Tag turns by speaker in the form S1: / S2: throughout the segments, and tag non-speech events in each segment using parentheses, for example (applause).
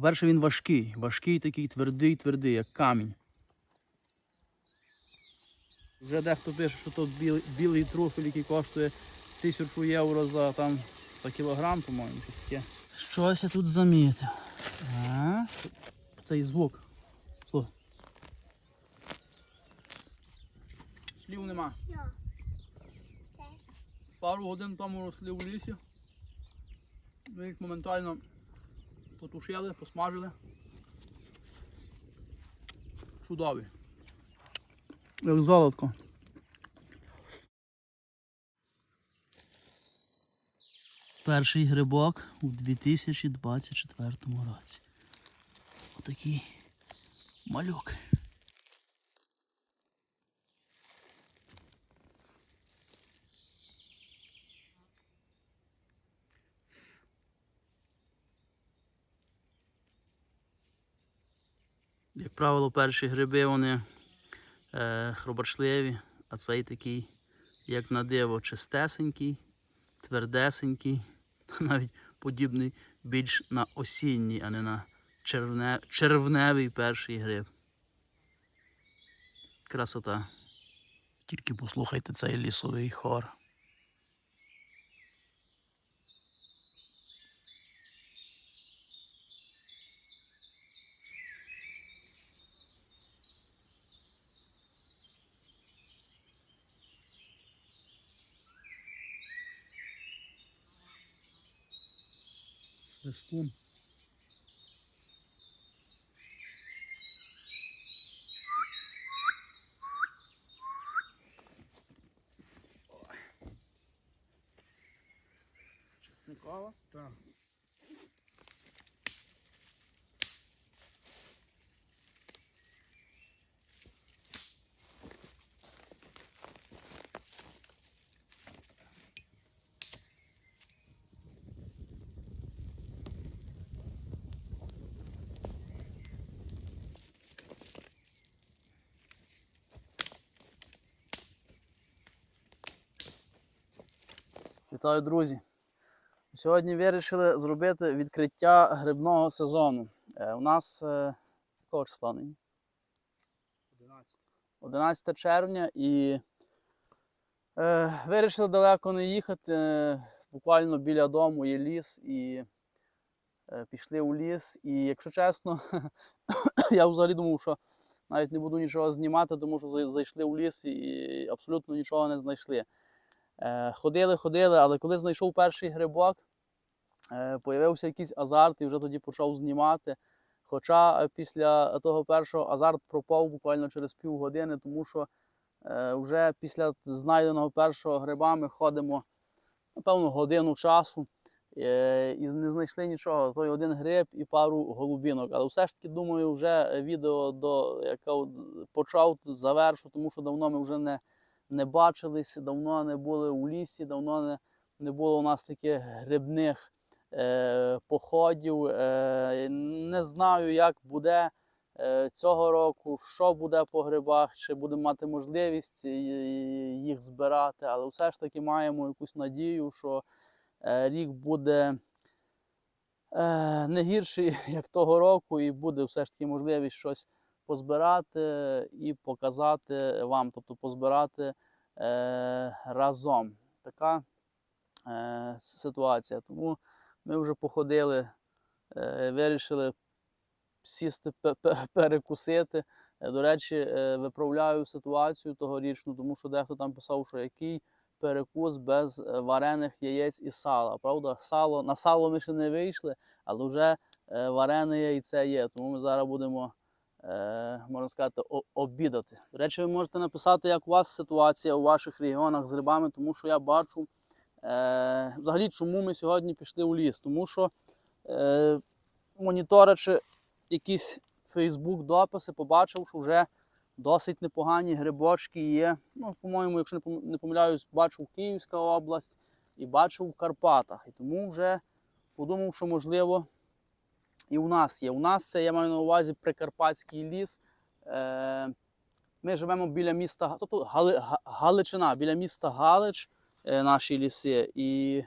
S1: По-перше, він важкий. Важкий такий твердий, твердий, як камінь. Вже дехто пише, що то білий, білий труфель, який коштує тисячу євро за там за кілограм, по-моєму, таке. Щось я тут замітив. А? Цей звук. Слухай. Слів нема. Пару годин тому росли в лісі. Ми їх моментально потушили, посмажили. Чудові. Як золотко. Перший грибок у 2024 році. Отакий малюк. Як правило, перші гриби вони е, хробачливі, а цей такий, як на диво, чистесенький, твердесенький, (laughs) навіть подібний більш на осінній, а не на червне, червневий перший гриб. Красота. Тільки послухайте цей лісовий хор. Свистун. Вітаю, друзі! Сьогодні вирішили зробити відкриття грибного сезону. Е, у нас е, якого числа нині?
S2: 11.
S1: 11 червня і е, вирішили далеко не їхати. Е, Буквально біля дому є ліс і е, пішли у ліс. І якщо чесно, (coughs) я взагалі думав, що навіть не буду нічого знімати, тому що зайшли у ліс і абсолютно нічого не знайшли. Е, ходили, ходили, але коли знайшов перший грибок, е, появився якийсь азарт і вже тоді почав знімати. Хоча е, після того першого азарт пропав буквально через півгодини, тому що вже після знайденого першого гриба ми ходимо, напевно, годину часу і не знайшли нічого. Той один гриб і пару голубінок. Але все ж таки, думаю, вже відео до яке почав завершу, тому що давно ми вже не, не бачились, давно не були у лісі, давно не, не було у нас таких грибних е, походів. Е, не знаю, як буде е, цього року, що буде по грибах, чи будемо мати можливість е, їх збирати, але все ж таки маємо якусь надію, що е, рік буде е, не гірший, (laughs) як того року, і буде все ж таки можливість щось позбирати і показати вам, тобто позбирати е, разом. Така е, ситуація. Тому ми вже походили, е, вирішили сісти пе- пе- перекусити. Е, До речі, е, виправляю ситуацію тогорічну, тому що дехто там писав, що який перекус без е, варених яєць і сала. Правда, сало, на сало ми ще не вийшли, але вже варене яйце є. Тому ми зараз будемо, можна сказати, обідати. До речі, ви можете написати, як у вас ситуація у ваших регіонах з рибами, тому що я бачу. Е, взагалі, чому ми сьогодні пішли у ліс? Тому що е, моніторячи якісь Facebook дописи, побачив, що вже досить непогані грибочки є. Ну, по-моєму, якщо не помиляюсь, бачив Київська область і бачив в Карпатах. І тому вже подумав, що можливо і у нас є. У нас це я маю на увазі Прикарпатський ліс. Е, ми живемо біля міста, тобто Гали, Галичина, біля міста Галич е, наші ліси. І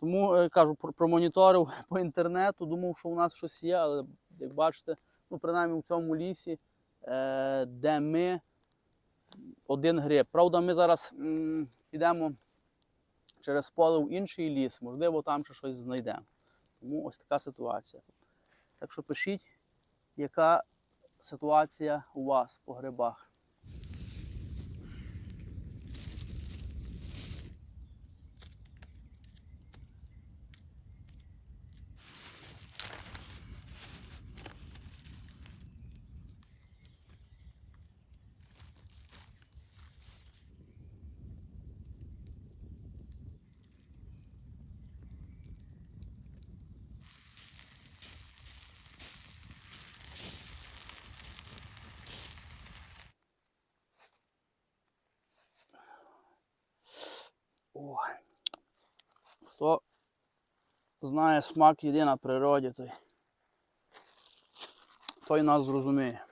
S1: Тому е, кажу, про- промоніторив (laughs) по інтернету, думав, що у нас щось є, але як бачите, ну принаймні в цьому лісі, де ми один гриб. Правда, ми зараз підемо через поле в інший ліс, можливо, там ще щось знайдемо. Тому ось така ситуація. Так що пишіть, яка ситуація у вас по грибах. Ой. Хто знає смак їди на природі, той, той нас зрозуміє.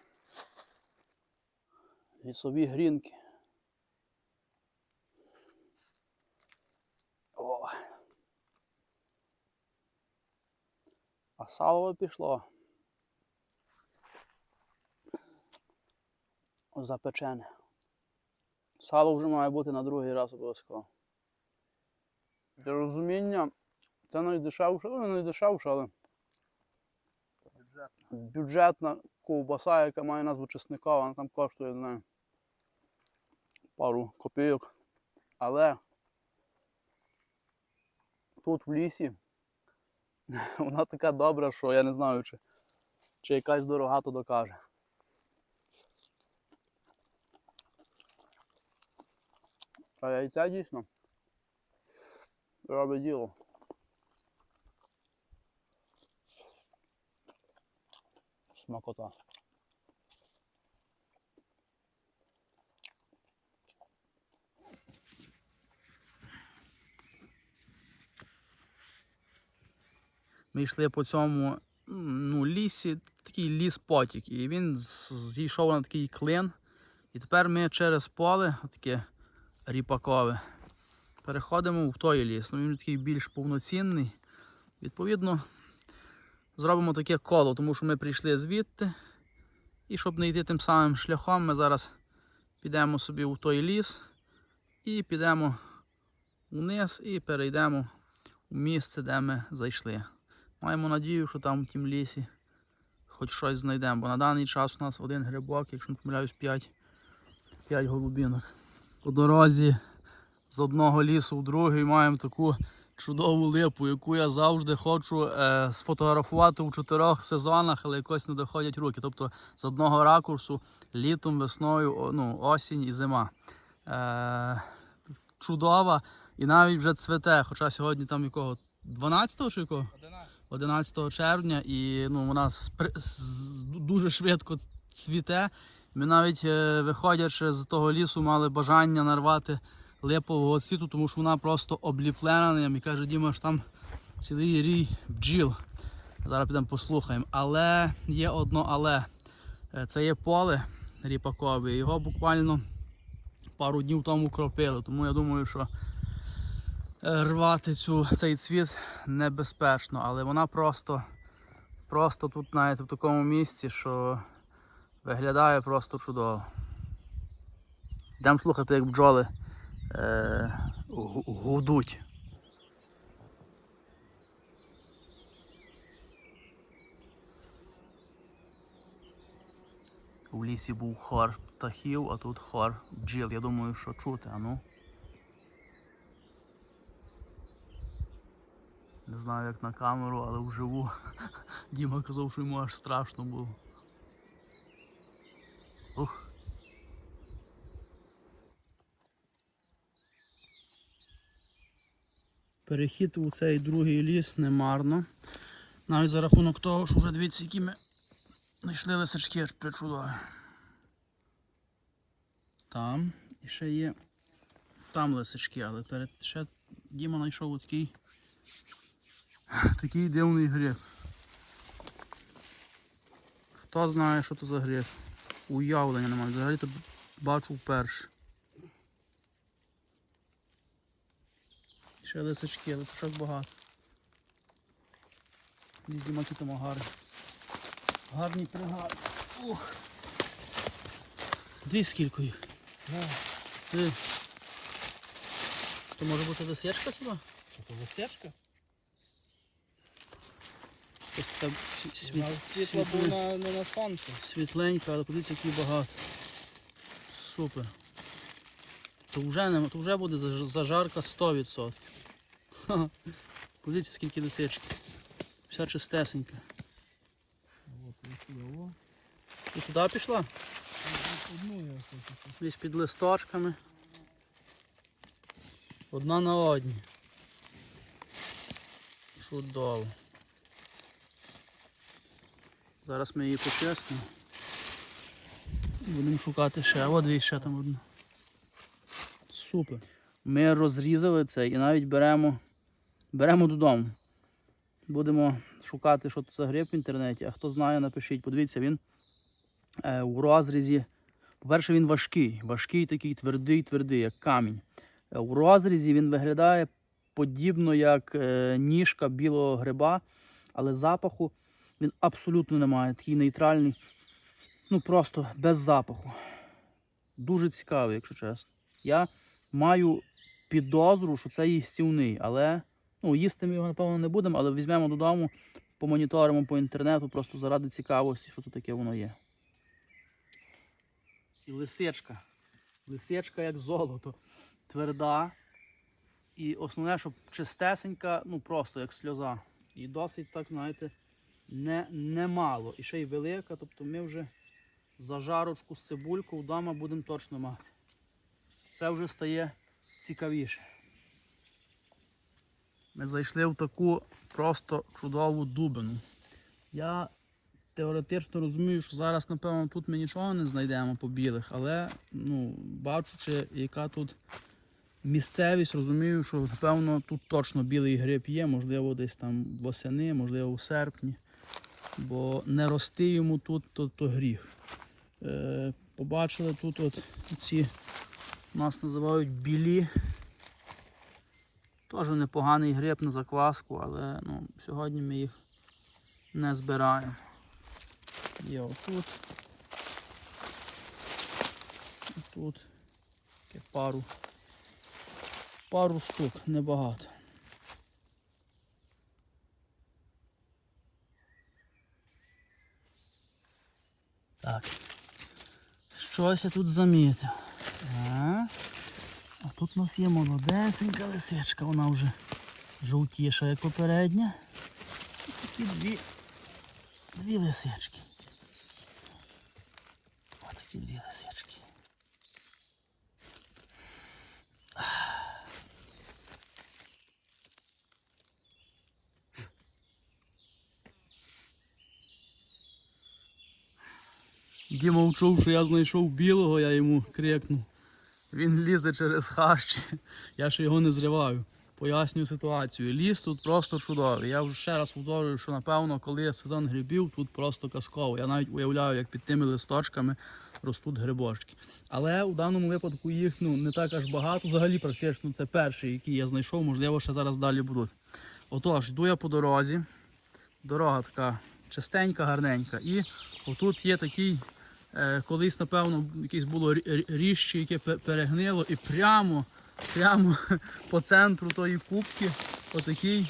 S1: Лісові грінки. О. А сало пішло. Запечене. Сало вже має бути на другий раз обов'язково. Для розуміння, це найдешевше, ну не найдешевше, але
S2: Бюджетно.
S1: бюджетна ковбаса, яка має назву чесникова, вона там коштує, не знаю, пару копійок. Але тут в лісі (laughs) вона така добра, що я не знаю, чи, чи якась дорога то докаже. А яйця дійсно робить діло. Смакота. Ми йшли по цьому ну, лісі, такий ліс-потік, і він зійшов на такий клин. І тепер ми через поле, таке ріпакове, переходимо в той ліс. Ну, він такий більш повноцінний. Відповідно, зробимо таке коло, тому що ми прийшли звідти. І щоб не йти тим самим шляхом, ми зараз підемо собі в той ліс і підемо вниз і перейдемо у місце, де ми зайшли. Маємо надію, що там в тім лісі хоч щось знайдемо, бо на даний час у нас один грибок, якщо не помиляюсь, 5, 5 голубінок. По дорозі з одного лісу в другий маємо таку чудову липу, яку я завжди хочу е, сфотографувати у чотирьох сезонах, але якось не доходять руки. Тобто з одного ракурсу літом, весною, о- ну, осінь і зима. Е, чудова і навіть вже цвете, хоча сьогодні там якого 12-го чи якого?
S2: 11.
S1: 11 червня, і ну, вона спри- дуже швидко цвіте. Ми навіть е, виходячи з того лісу, мали бажання нарвати липового цвіту, тому що вона просто обліплена ним. І каже, Діма, що там цілий рій бджіл. Зараз підемо послухаємо. Але є одно але. Е, Це є поле ріпакове. Його буквально пару днів тому кропили. Тому я думаю, що е, рвати цю, цей цвіт небезпечно, але вона просто, просто тут, знаєте, в такому місці, що виглядає просто чудово. Йдемо слухати, як бджоли е, гу- гудуть. У лісі був хор птахів, а тут хор бджіл. Я думаю, що чути, а ну. Не знаю, як на камеру, але вживу. (laughs) Діма казав, що йому аж страшно було. Ух. Перехід у цей другий ліс не марно. Навіть за рахунок того, що вже дивіться, які ми знайшли лисички аж причудові. Там і ще є там лисички, але перед ще Діма знайшов такий Такий дивний гриб. Хто знає, що це за гриб? Уявлення немає. Взагалі то бачу вперше. Ще лисички, лисичок багато. Дімаки там гарні. Гарні пригари. Ух. Дві скільки їх. Ти. Що може бути досячка хіба?
S2: Що то лисячка?
S1: Ось світ,
S2: Світло було на, не на сонці.
S1: світленька, але подивіться, які багато. Супер. То вже, нема, то вже буде зажарка 100%. Ха-ха. (laughs) Подивіться, скільки досячки. Вся чистесенька. І туди пішла? Десь під листочками. Одна на одній. Чудово. Зараз ми її почистимо. Будемо шукати ще. О, дві ще там одна. Супер. Ми розрізали це і навіть беремо, беремо додому. Будемо шукати, що це за гриб в інтернеті. А хто знає, напишіть. Подивіться, він е, у розрізі. По-перше, він важкий, важкий такий твердий, твердий, як камінь. Е, У розрізі він виглядає подібно як е, ніжка білого гриба, але запаху він абсолютно не має. Такий нейтральний, ну просто без запаху. Дуже цікавий, якщо чесно. Я маю підозру, що це їстівний, але ну, їсти ми його, напевно, не будемо, але візьмемо додому, помоніторимо по інтернету, просто заради цікавості, що це таке воно є. І лисичка. Лисичка як золото. Тверда. І основне, щоб чистесенька, ну просто як сльоза. І досить так, знаєте, не, немало. І ще й велика. Тобто ми вже зажарочку з цибулькою вдома будемо точно мати. Це вже стає цікавіше. Ми зайшли в таку просто чудову дубину. Я теоретично розумію, що зараз, напевно, тут ми нічого не знайдемо по білих, але ну, бачучи, яка тут місцевість, розумію, що напевно тут точно білий гриб є, можливо, десь там восени, можливо, у серпні. Бо не рости йому тут, то, то гріх. Е, побачили тут от ці нас називають білі. Теж непоганий гриб на закваску, але ну, сьогодні ми їх не збираємо. Є отут. Тут таке пару. Пару штук, небагато. Так. Щось я тут замітив. А, а тут у нас є молодесенька лисичка, вона вже жовтіша, як попередня. І такі дві Дві лисички. Отакі дві лисички. Діма вчув, що я знайшов білого, я йому крикнув. Він лізе через хащі. Я ще його не зриваю. Пояснюю ситуацію. Ліс тут просто чудовий. Я вже ще раз повторюю, що напевно, коли сезон грибів, тут просто казково. Я навіть уявляю, як під тими листочками ростуть грибочки. Але у даному випадку їх ну, не так аж багато. Взагалі, практично це перший, який я знайшов, можливо, ще зараз далі будуть. Отож, йду я по дорозі. Дорога така чистенька, гарненька. І отут є такий, колись, напевно, якесь було рі- рі- ріжче, яке перегнило, і прямо, прямо (laughs) по центру тої кубки отакий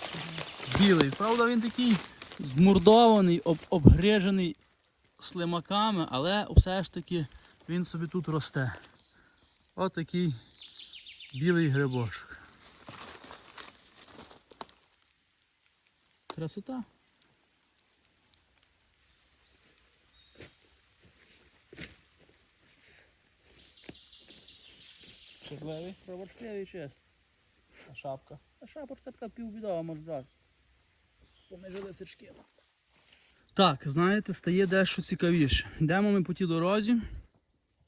S1: білий. Правда, він такий змурдований, об, обгрижений слимаками, але все ж таки він собі тут росте. Отакий білий грибочок. Красота.
S2: Червивий.
S1: Пробачливий чесно. А шапка? А шапочка така півбідова, може брати. Поміж лисички. Так, знаєте, стає дещо цікавіше. Йдемо ми по тій дорозі.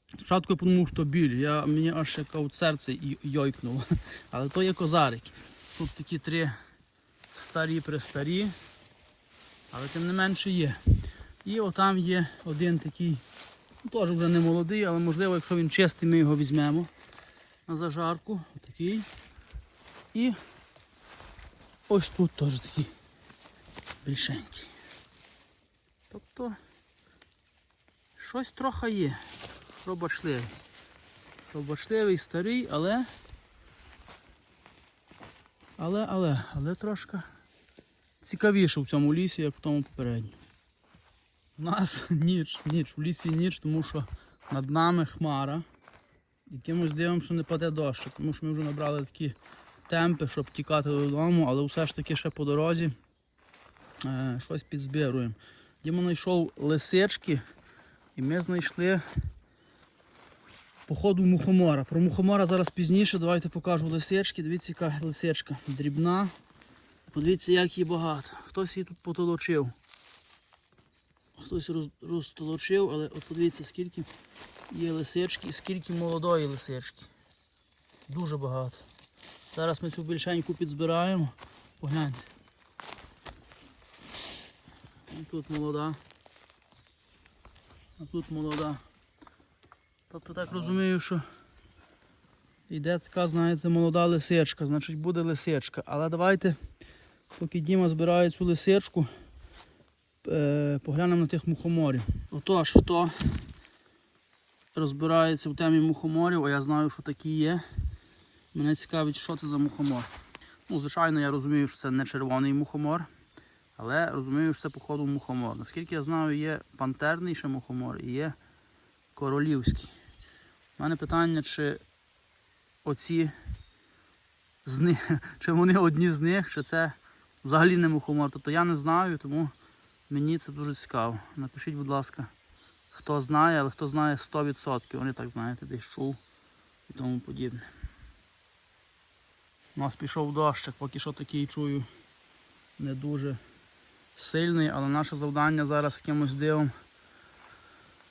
S1: Спочатку я подумав, що біль. Я, мені аж як серце йойкнуло. (laughs) Але то є козарики. Тут такі три старі престарі. Але тим не менше є. І отам є один такий, ну, теж вже не молодий, але можливо, якщо він чистий, ми його візьмемо на зажарку. Отакий. І ось тут теж такий більшенький. Тобто щось трохи є. Пробачливий. Пробачливий, старий, але. Але, але, але трошки цікавіше в цьому лісі, як в тому попередньому. У нас (laughs) ніч, ніч, в лісі ніч, тому що над нами хмара. Якимось дивом, що не паде дощ, тому що ми вже набрали такі темпи, щоб тікати додому, але все ж таки ще по дорозі е, щось підзбируємо. Діма знайшов лисички, і ми знайшли походу мухомора. Про мухомора зараз пізніше. Давайте покажу лисички. Дивіться, яка лисичка дрібна. Подивіться, як її багато. Хтось її тут потолочив. Хтось роз, розтолочив, але от подивіться, скільки є лисички скільки молодої лисички. Дуже багато. Зараз ми цю більшеньку підзбираємо. Погляньте. Тут молода. А тут молода. Тобто так розумію, що йде така, знаєте, молода лисичка, значить буде лисичка. Але давайте, поки Діма збирає цю лисичку, е, поглянемо на тих мухоморів. Отож, хто розбирається в темі мухоморів, а я знаю, що такі є. Мене цікавить, що це за мухомор. Ну, звичайно, я розумію, що це не червоний мухомор, але розумію, що це походу мухомор. Наскільки я знаю, є пантерний ще мухомор і є королівський. У мене питання, чи оці з них, (laughs) чи вони одні з них, чи це взагалі не мухомор. Тобто я не знаю, тому мені це дуже цікаво. Напишіть, будь ласка, хто знає, але хто знає 100%. Вони так знаєте, десь чув і тому подібне. У нас пішов дощик, поки що такий чую не дуже сильний, але наше завдання зараз з кимось дивом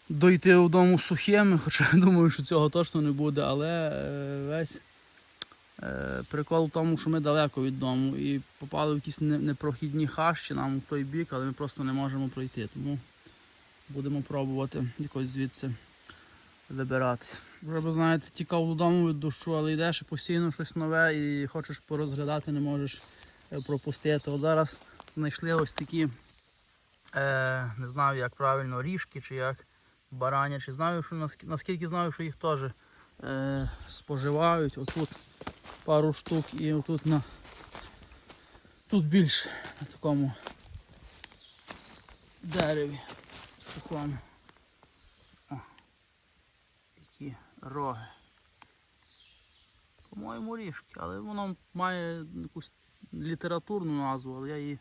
S1: дойти додому сухими, хоча я думаю, що цього точно не буде, але е, весь е, прикол в тому, що ми далеко від дому і попали в якісь непрохідні хащі нам в той бік, але ми просто не можемо пройти. Тому будемо пробувати якось звідси вибиратись. Вже би знаєте, тікав додому від дощу, але йдеш і постійно щось нове і хочеш порозглядати, не можеш е, пропустити. От зараз знайшли ось такі, е, не знаю як правильно, ріжки чи як баранячі. Знаю, що наскільки знаю, що їх теж е, споживають. Отут пару штук і отут на тут більш на такому дереві сухому. О, які роги. По-моєму, ріжки, але воно має якусь літературну назву, але я її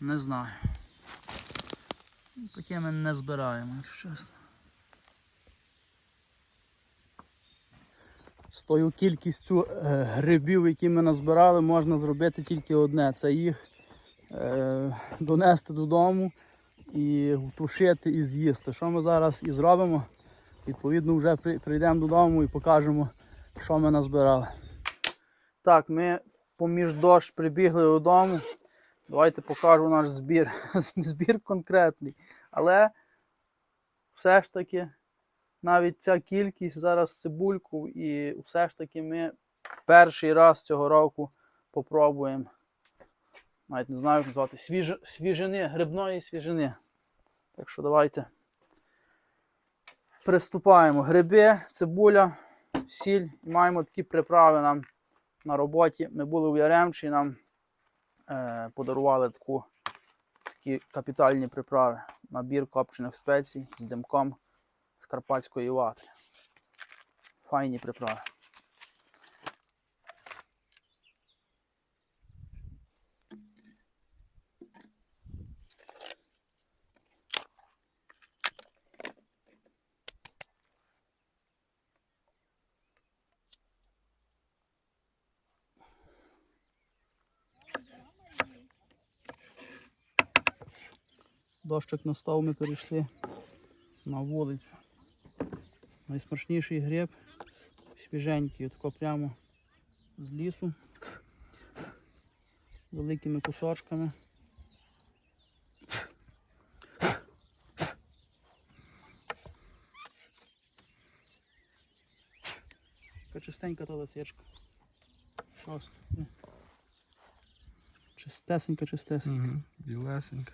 S1: не знаю. Таке ми не збираємо, якщо чесно. З тою кількістю е, грибів, які ми назбирали, можна зробити тільки одне. Це їх е, донести додому і тушити і з'їсти. Що ми зараз і зробимо? Відповідно, вже прийдемо додому і покажемо, що ми назбирали. Так, ми поміж дощ прибігли додому. Давайте покажу наш збір. (laughs) Збір конкретний. Але все ж таки, навіть ця кількість зараз цибульку, і все ж таки ми перший раз цього року попробуємо. Навіть не знаю, як назвати свіж... свіжини, грибної свіжини. Так що давайте приступаємо. Гриби, цибуля, сіль. І маємо такі приправи нам на роботі. Ми були в Яремчі, нам е, подарували таку, такі капітальні приправи. Набір копчених спецій з димком з карпатської вати. Файні приправи. Дощик настав, ми перейшли на вулицю. Найсмачніший гриб, свіженький, тако прямо з лісу, великими кусочками. Така чистенька та лисичка. Просто. Чистесенька, чистесенька.
S2: Угу. Білесенька.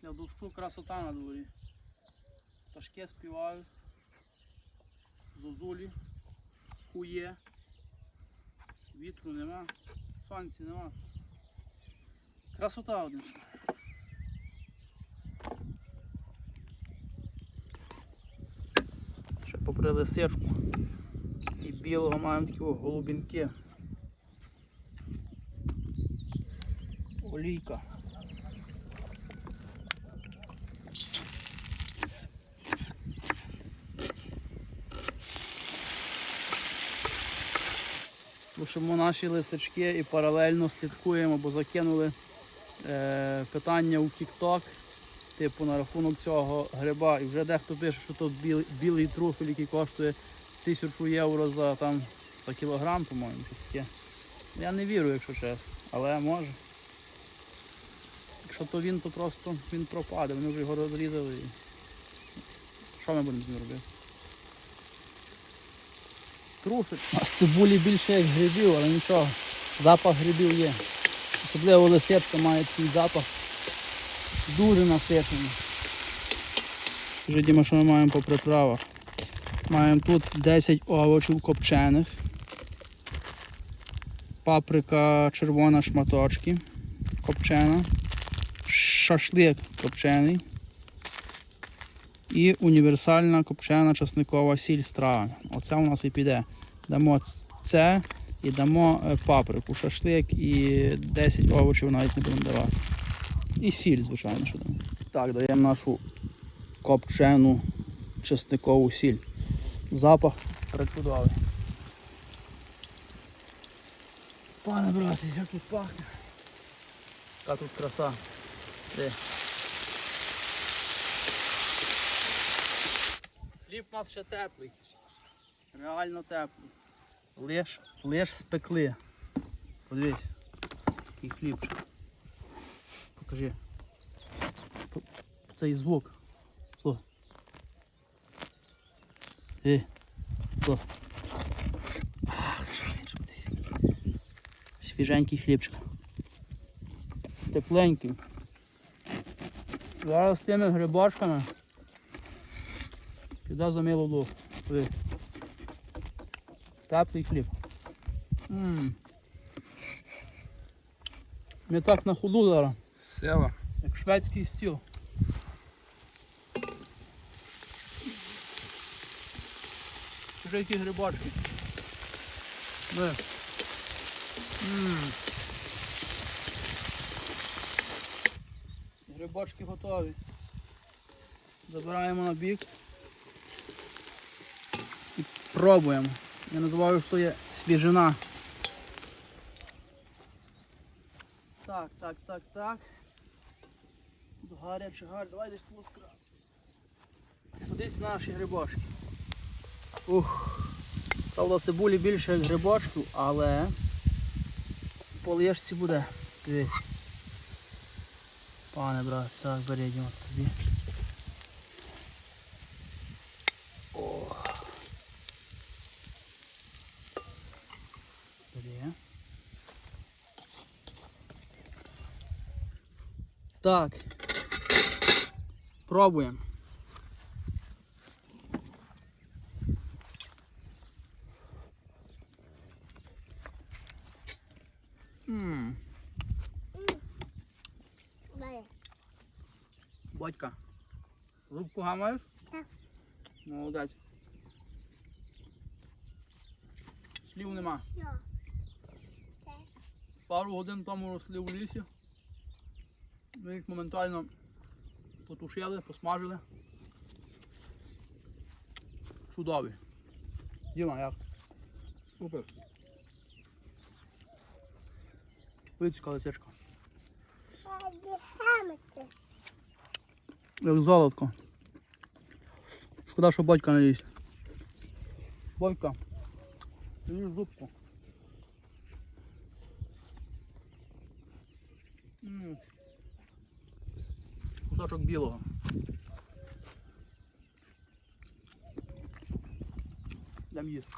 S1: Після дощу красота на дворі. Пташки співають. Зозулі. Кує. Вітру нема. Сонця нема. Красота одним. Ще попри лисичку. І білого маємо такі голубінки. Олійка. Слушаємо наші лисички і паралельно слідкуємо, бо закинули е, питання у TikTok, типу на рахунок цього гриба. І вже дехто пише, що тут білий, білий труфель, який коштує тисячу євро за, там, за кілограм, по-моєму, таке. Я не вірю, якщо чесно, але може. Якщо то він, то просто він пропаде, вони вже його розрізали. Що ми будемо з ним робити? Труфель. А з цибулі більше як грибів, але нічого. Запах грибів є. Особливо лисетка має такий запах дуже насичений. Скажи, Діма, що ми маємо по приправах? Маємо тут 10 овочів копчених. Паприка червона шматочки копчена. Шашлик копчений. І універсальна копчена часникова сіль страва. Оце у нас і піде. Дамо це і дамо е, паприку, шашлик і 10 овочів навіть не будемо давати. І сіль, звичайно, що дамо. Так, даємо нашу копчену чесникову сіль. Запах причудовий. Пане брате, як тут пахне. Яка тут краса. Де? Хліб у нас ще теплий. Реально теплий. Лиш, лиш спекли. Подивись. Який хлібчик. Покажи. Цей звук. Ей. Слухай. Ах. Свіженький хлібчик. Тепленький. Зараз з тими грибочками. Піде за милу Теплий хліб. М. Ми так на ходу зараз,
S2: Села.
S1: як шведський стіл. Вже які грибочки. Диви. М. Грибочки готові. Забираємо на бік. Пробуємо. Я називаю, що є свіжина. Так, так, так, так. Гаряче, гаряче. Давай десь тут край. Кудись наші грибочки. Ух. Правда, цибулі більше як грибочків, але полєшці буде. Дивись. Пане брат, так, бери, тобі. О. Бери. Так. Пробуємо. Ммм. Батька. Рубку гамаєш?
S3: Так.
S1: Молодець. Слів нема. Пару годин тому росли в лісі. Ми їх моментально потушили, посмажили. Чудові. Діма, як?
S2: Супер.
S1: Вицька лисичка. Як золотко. Шкода, що батька не їсть. Батька. Їж зубку. М. Кусочок білого. Йдемо їсти.